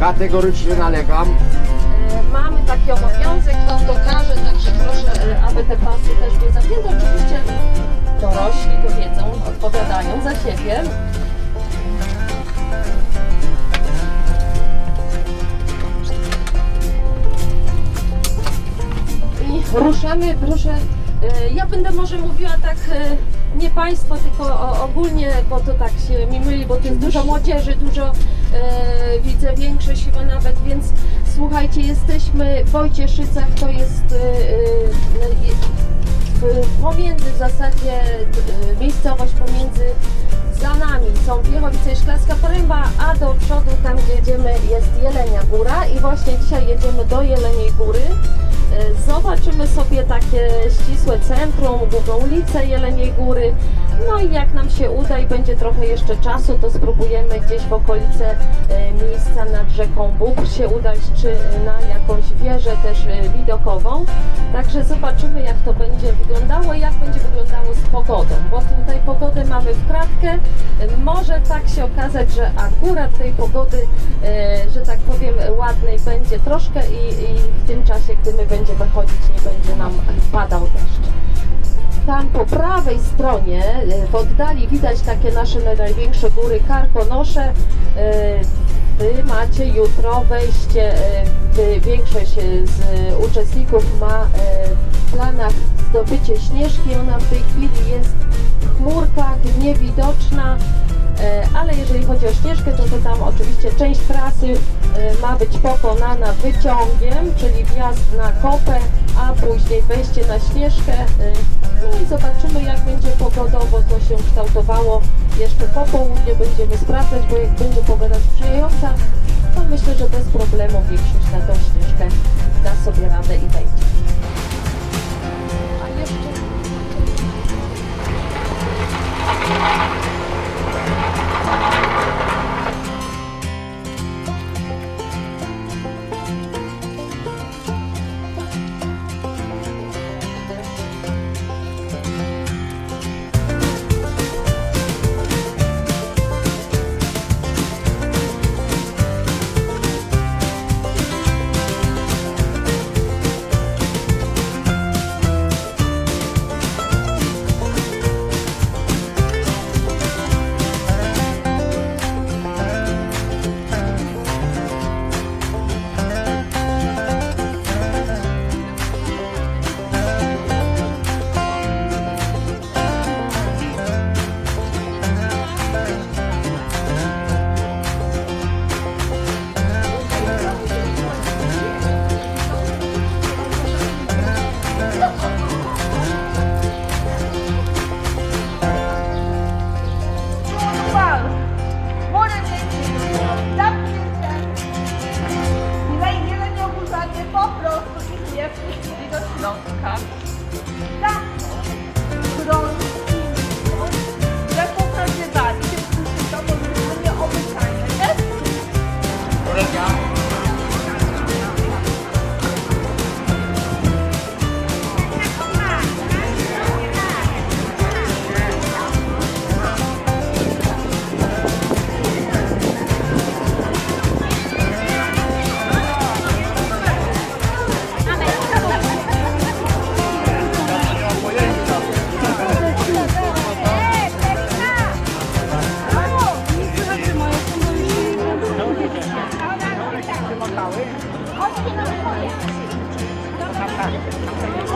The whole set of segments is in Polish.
Kategorycznie nalegam. E, Mamy taki obowiązek, to dokaże, także proszę, e, aby te pasy też były zapięte. Oczywiście dorośli to wiedzą, odpowiadają za siebie. I ruszamy, proszę. e, Ja będę może mówiła tak, nie Państwo, tylko ogólnie, bo to tak się mi myli, bo tu jest dużo młodzieży, dużo widzę większość chyba nawet, więc słuchajcie, jesteśmy w Wojcieszycach, to jest e, e, pomiędzy w zasadzie e, miejscowość pomiędzy za nami są Wiechowice i Szklarska Poręba, a do przodu tam gdzie jedziemy jest Jelenia Góra i właśnie dzisiaj jedziemy do Jeleniej Góry. E, Zobaczymy sobie takie ścisłe centrum, główną ulicę Jeleniej Góry. No i jak nam się uda i będzie trochę jeszcze czasu, to spróbujemy gdzieś w okolice e, miejsca nad rzeką Bóbr się udać, czy na jakąś wieżę też e, widokową. Także zobaczymy jak to będzie wyglądało i jak będzie wyglądało z pogodą, bo tutaj pogodę mamy w kratkę. Może tak się okazać, że akurat tej pogody, e, że tak powiem, ładnej będzie troszkę i, i w tym czasie, gdy my będziemy chodzić, nie będzie nam padał deszcz. Tam po prawej stronie e, w oddali widać takie nasze największe góry Karkonosze. E, Wy macie jutro wejście, e, większość z uczestników ma w planach zdobycie śnieżki. Ona w tej chwili jest w chmurkach, niewidoczna. E, Ale jeżeli chodzi o ścieżkę, to, to tam oczywiście część trasy e, ma być pokonana wyciągiem, czyli wjazd na kopę, a później wejście na ścieżkę. E, No i zobaczymy jak będzie pogodowo to się kształtowało. Jeszcze po południu będziemy sprawdzać, bo jak będzie pogoda sprzyjająca, to myślę, że bez problemu większość na tą ścieżkę da sobie radę i wejdzie. A jeszcze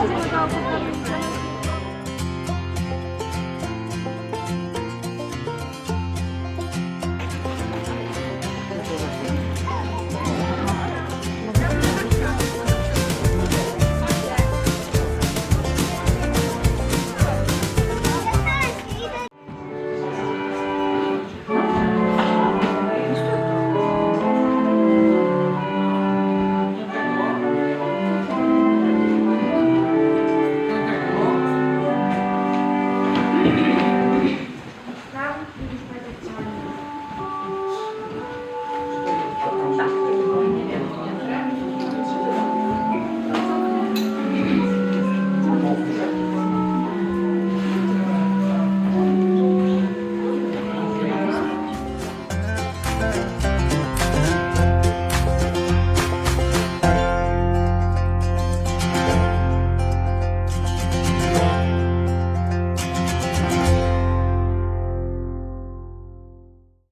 这么高不